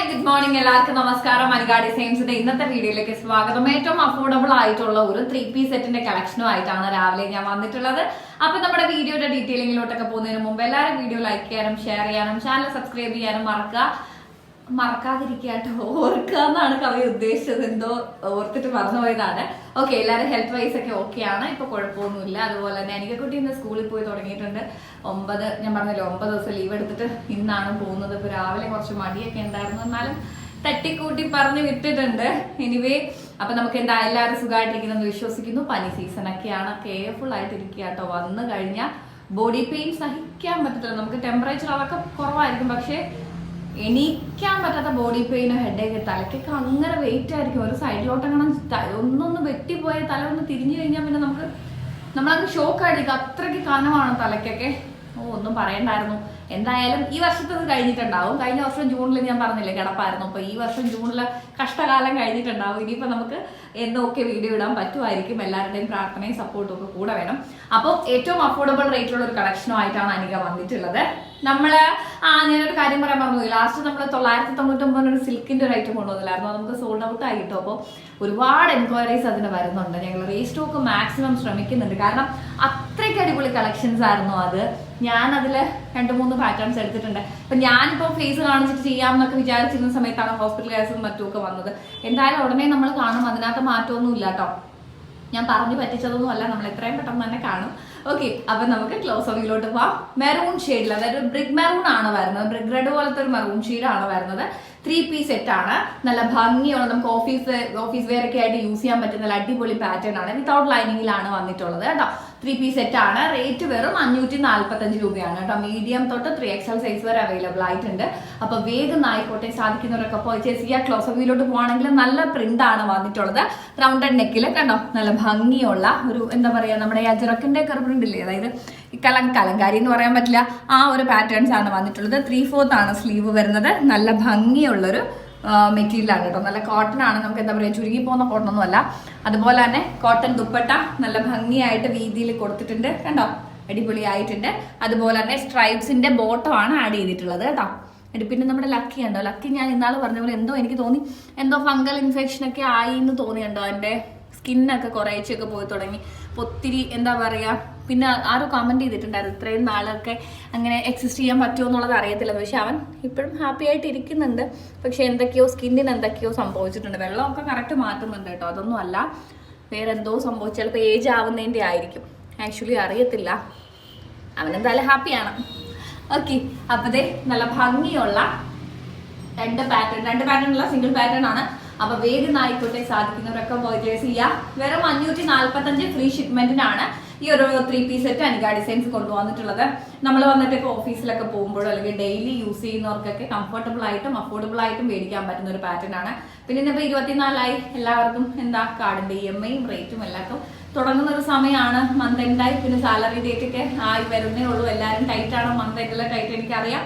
Hi good morning എല്ലാവർക്കും നമസ്കാരം. മലിക ഡിസൈൻസിന്റെ ഇന്നത്തെ വീഡിയോയിലേക്ക് സ്വാഗതം. ഏറ്റവും അഫോർഡബിൾ ആയിട്ടുള്ള ഒരു ത്രീ പീസ് സെറ്റിന്റെ കളക്ഷനുമായിട്ടാണ് രാവിലെ ഞാൻ വന്നിട്ടുള്ളത്. അപ്പൊ നമ്മുടെ വീഡിയോയുടെ ഡീറ്റെയിലിങ്ങിലോട്ടൊക്കെ പോകുന്നതിന് മുമ്പ് എല്ലാവരും വീഡിയോ ലൈക്ക് ചെയ്യാനും ഷെയർ ചെയ്യാനും ചാനൽ സബ്സ്ക്രൈബ് ചെയ്യാനും മറക്കുക. മറക്കാതിരിക്കാട്ടോ. ഓർക്കുക എന്നാണ് കവി ഉദ്ദേശിച്ചത്. എന്തോ ഓർത്തിട്ട് മറന്നുപോയതാണ്. ഓക്കെ എല്ലാവരും ഹെൽത്ത് വൈസ് ഒക്കെ ഓക്കെ ആണ്. ഇപ്പൊ കുഴപ്പമൊന്നുമില്ല. അതുപോലെ തന്നെ എനിക്ക് കുട്ടി ഇന്ന് സ്കൂളിൽ പോയി തുടങ്ങിയിട്ടുണ്ട്. ഒമ്പത് ഞാൻ പറഞ്ഞല്ലോ ഒമ്പത് ദിവസം ലീവ് എടുത്തിട്ട് ഇന്നാണ് പോകുന്നത്. ഇപ്പൊ രാവിലെ കുറച്ച് മടിയൊക്കെ ഉണ്ടായിരുന്നു. എന്നാലും തട്ടിക്കൂട്ടി പറഞ്ഞ് വിട്ടിട്ടുണ്ട്. എനിവേ അപ്പൊ നമുക്ക് എന്താ എല്ലാവരും സുഖമായിട്ടിരിക്കുന്നെന്ന് വിശ്വസിക്കുന്നു. പനി സീസൺ ഒക്കെയാണ്. കെയർഫുൾ ആയിട്ടിരിക്കുക കേട്ടോ വന്നു കഴിഞ്ഞാൽ ബോഡി പെയിൻ സഹിക്കാൻ പറ്റത്തില്ല. നമുക്ക് ടെമ്പറേച്ചർ അതൊക്കെ കുറവായിരിക്കും. പക്ഷേ എണീക്കാൻ പറ്റാത്ത ബോഡി പെയിൻ ഹെഡേക്ക് തലക്കൊക്കെ അങ്ങനെ വെയിറ്റ് ആയിരിക്കും. ഒരു സൈഡിലോട്ട് അങ്ങനെ ഒന്നൊന്ന് വെട്ടിപ്പോയ തല ഒന്ന് തിരിഞ്ഞു കഴിഞ്ഞാൽ പിന്നെ നമുക്ക് നമ്മളങ്ങ് ഷോക്ക് ആയിരിക്കും. അത്രയ്ക്ക് കനമാണ് തലക്കൊക്കെ ഓ ഒന്നും പറയണ്ടായിരുന്നു. എന്തായാലും ഈ വർഷത്തത് കഴിഞ്ഞിട്ടുണ്ടാവും. കഴിഞ്ഞ വർഷം ജൂണിൽ ഞാൻ പറഞ്ഞില്ലേ കിടപ്പായിരുന്നു. അപ്പൊ ഈ വർഷം ജൂണിൽ കഷ്ടകാലം കഴിഞ്ഞിട്ടുണ്ടാവും. ഇനിയിപ്പോ നമുക്ക് എന്തൊക്കെ വീഡിയോ ഇടാൻ പറ്റുമായിരിക്കും. എല്ലാവരുടെയും പ്രാർത്ഥനയും സപ്പോർട്ടും ഒക്കെ കൂടെ വേണം. അപ്പോൾ ഏറ്റവും അഫോർഡബിൾ റേറ്റുള്ള ഒരു കളക്ഷനുമായിട്ടാണ് അനിക വന്നിട്ടുള്ളത്. നമ്മൾ ആ ഞാനൊരു കാര്യം പറയാൻ പറഞ്ഞു ലാസ്റ്റ് നമ്മൾ തൊള്ളായിരത്തി തൊണ്ണൂറ്റൊമ്പത് ഒരു സിൽക്കിന്റെ ഒരു ഐറ്റം കൊണ്ടുവന്നില്ലായിരുന്നു. നമുക്ക് സോൾഡ് ഔട്ട് ആയി കിട്ടും. അപ്പോൾ ഒരുപാട് എൻക്വയറീസ് അതിന് വരുന്നുണ്ട്. ഞങ്ങൾ റീസ്റ്റോക്ക് മാക്സിമം ശ്രമിക്കുന്നുണ്ട്. കാരണം അത്രയ്ക്ക് അടിപൊളി കളക്ഷൻസ് ആയിരുന്നു അത്. ഞാൻ അതിൽ രണ്ട് മൂന്ന് പാറ്റേൺസ് എടുത്തിട്ടുണ്ട്. അപ്പൊ ഞാനിപ്പോൾ ഫേസ് കാണിച്ചിട്ട് ചെയ്യാമെന്നൊക്കെ വിചാരിച്ചിരുന്ന സമയത്താണ് ഹോസ്പിറ്റൽ കേസും മറ്റുമൊക്കെ വന്നത്. എന്തായാലും ഉടനെ നമ്മൾ കാണും. അതിനകത്ത് മാറ്റമൊന്നും ഇല്ല കേട്ടോ ഞാൻ പറഞ്ഞു പറ്റിച്ചതൊന്നും അല്ല. നമ്മൾ എത്രയും പെട്ടെന്ന് തന്നെ കാണും. ഓക്കെ അപ്പൊ നമുക്ക് ക്ലോസ് ഓഫിലോട്ട് പോവാം. മെറൂൺ ഷെയ്ഡിൽ അതായത് ബ്രിഗ് മെറൂൺ ആണ് വരുന്നത്. ബ്രിഗ് റെഡ് പോലത്തെ ഒരു മെറൂൺ ആണ് വരുന്നത്. ത്രീ പീസ് സെറ്റ് ആണ്. നല്ല ഭംഗിയുള്ള നമുക്ക് ഓഫീസ് ഓഫീസ് വെയർ ഒക്കെ ആയിട്ട് യൂസ് ചെയ്യാൻ പറ്റുന്ന നല്ല അടിപൊളി പാറ്റേൺ ആണ്. വിതൗട്ട് ലൈനിങ്ങിലാണ് വന്നിട്ടുള്ളത് കേട്ടോ ത്രീ പീസ് സെറ്റ് ആണ്. റേറ്റ് വെറും അഞ്ഞൂറ്റി നാല്പത്തഞ്ച് രൂപയാണ് കേട്ടോ. മീഡിയം തൊട്ട് ത്രീ എക്സൽ സൈസ് വരെ അവൈലബിൾ ആയിട്ടുണ്ട്. അപ്പൊ വേഗം ആയിക്കോട്ടെ സാധിക്കുന്നവരൊക്കെ പർച്ചേസ് ചെയ്യുക ക്ലോസ് വ്യൂയിലോട്ട് പോകണമെങ്കിൽ നല്ല പ്രിന്റ് ആണ് വന്നിട്ടുള്ളത്. റൗണ്ടഡ് നെക്കിൽ കണ്ടോ? നല്ല ഭംഗിയുള്ള ഒരു എന്താ പറയാ നമ്മുടെ അജറക്കിന്റെ ഒക്കെ പ്രിന്റ് ഇല്ലേ അതായത് കലം കലങ്കാരി എന്ന് പറയാൻ പറ്റില്ല. ആ ഒരു പാറ്റേൺസ് ആണ് വന്നിട്ടുള്ളത്. ത്രീ ഫോർത്ത് ആണ് സ്ലീവ് വരുന്നത്. നല്ല ഭംഗിയുള്ളൊരു മെറ്റീരിയൽ ആണ് കേട്ടോ. നല്ല കോട്ടൺ ആണ്. നമുക്ക് എന്താ പറയുക ചുരുങ്ങി പോകുന്ന കോട്ടൺ ഒന്നും അല്ല. അതുപോലെ തന്നെ കോട്ടൺ ദുപ്പട്ട നല്ല ഭംഗിയായിട്ട് വീതിയിൽ കൊടുത്തിട്ടുണ്ട്. കണ്ടോ? അടിപൊളിയായിട്ടുണ്ട്. അതുപോലെ തന്നെ സ്ട്രൈപ്സിന്റെ ബോട്ടം ആണ് ആഡ് ചെയ്തിട്ടുള്ളത് കേട്ടോ. പിന്നെ നമ്മുടെ ലക്കി ഉണ്ടോ? ലക്കി ഞാൻ ഇന്നാൾ പറഞ്ഞ പോലെ എന്തോ എനിക്ക് തോന്നി. എന്തോ ഫംഗൽ ഇൻഫെക്ഷൻ ഒക്കെ ആയി എന്ന് തോന്നിയുണ്ടോ എന്റെ? സ്കിന്നൊക്കെ കുറേച്ചൊക്കെ പോയി തുടങ്ങി. അപ്പോൾ ഒത്തിരി എന്താ പറയുക പിന്നെ ആരും കമന്റ് ചെയ്തിട്ടുണ്ടായിരുന്നു ഇത്രയും നാളൊക്കെ അങ്ങനെ എക്സിസ്റ്റ് ചെയ്യാൻ പറ്റുമോ എന്നുള്ളത് അറിയത്തില്ല. പക്ഷെ അവൻ ഇപ്പോഴും ഹാപ്പി ആയിട്ട് ഇരിക്കുന്നുണ്ട്. പക്ഷെ എന്തൊക്കെയോ സ്കിന്നിന് എന്തൊക്കെയോ സംഭവിച്ചിട്ടുണ്ട്. വെള്ളമൊക്കെ കറക്റ്റ് മാറ്റുന്നുണ്ട് കേട്ടോ. അതൊന്നും അല്ല. വേറെ എന്തോ സംഭവിച്ചു ചിലപ്പോൾ ഏജ് ആവുന്നതിന്റെ ആയിരിക്കും. ആക്ച്വലി അറിയത്തില്ല. അവൻ എന്തായാലും ഹാപ്പിയാണ് ഓക്കെ അപ്പതേ നല്ല ഭംഗിയുള്ള രണ്ട് പാറ്റേൺ രണ്ട് പാറ്റേൺ അല്ല സിംഗിൾ പാറ്റേൺ ആണ്. അപ്പൊ വേഗം ആയിക്കോട്ടെ സാധിക്കുന്നവരൊക്കെ പർച്ചേസ് ചെയ്യാം. വെറും അഞ്ഞൂറ്റി നാല്പത്തഞ്ച് ഫ്രീ ഷിപ്മെന്റിനാണ് ഈ ഒരു three piece set Anika designs കൊണ്ടുവന്നിട്ടുള്ളത്. നമ്മൾ വന്നിട്ട് ഇപ്പോൾ ഓഫീസിലൊക്കെ പോകുമ്പോഴോ അല്ലെങ്കിൽ ഡെയിലി യൂസ് ചെയ്യുന്നവർക്കൊക്കെ കംഫർട്ടബിൾ ആയിട്ടും അഫോർഡബിൾ ആയിട്ടും മേടിക്കാൻ പറ്റുന്ന ഒരു പാറ്റേൺ ആണ്. പിന്നെ ഇന്നിപ്പോൾ ഇരുപത്തിനാലായി. എല്ലാവർക്കും എന്താ കാർഡിന്റെ ഇ എം ഐയും റേറ്റും എല്ലാവർക്കും. തുടങ്ങുന്ന ഒരു സമയമാണ് മന്ത് എൻഡായി പിന്നെ സാലറി ഡേറ്റ് ഒക്കെ ആയി വരുന്നേ ഉള്ളൂ. എല്ലാവരും ടൈറ്റ് ആണ്. മന്ത് എൻഡിലെ ടൈറ്റ് എനിക്കറിയാം.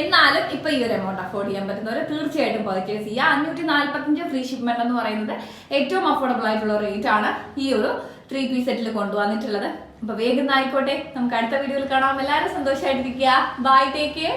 എന്നാലും ഇപ്പൊ ഈ ഒരു എമൗണ്ട് അഫോർഡ് ചെയ്യാൻ പറ്റുന്നവർ തീർച്ചയായിട്ടും പർച്ചേസ് ചെയ്യുക അഞ്ഞൂറ്റി നാല്പത്തഞ്ച് ഫ്രീ ഷിപ്മെന്റ് എന്ന് പറയുന്നത് ഏറ്റവും അഫോർഡബിൾ ആയിട്ടുള്ള റേറ്റ് ആണ് ഈ ഒരു ത്രീ പീസ് സെറ്റിൽ കൊണ്ടുവന്നിട്ടുള്ളത്. അപ്പൊ വേഗം ആയിക്കോട്ടെ നമുക്ക് അടുത്ത വീഡിയോയിൽ കാണാം. എല്ലാവരും സന്തോഷമായിട്ടിരിക്കുക ബൈ ടേക്ക് കെയർ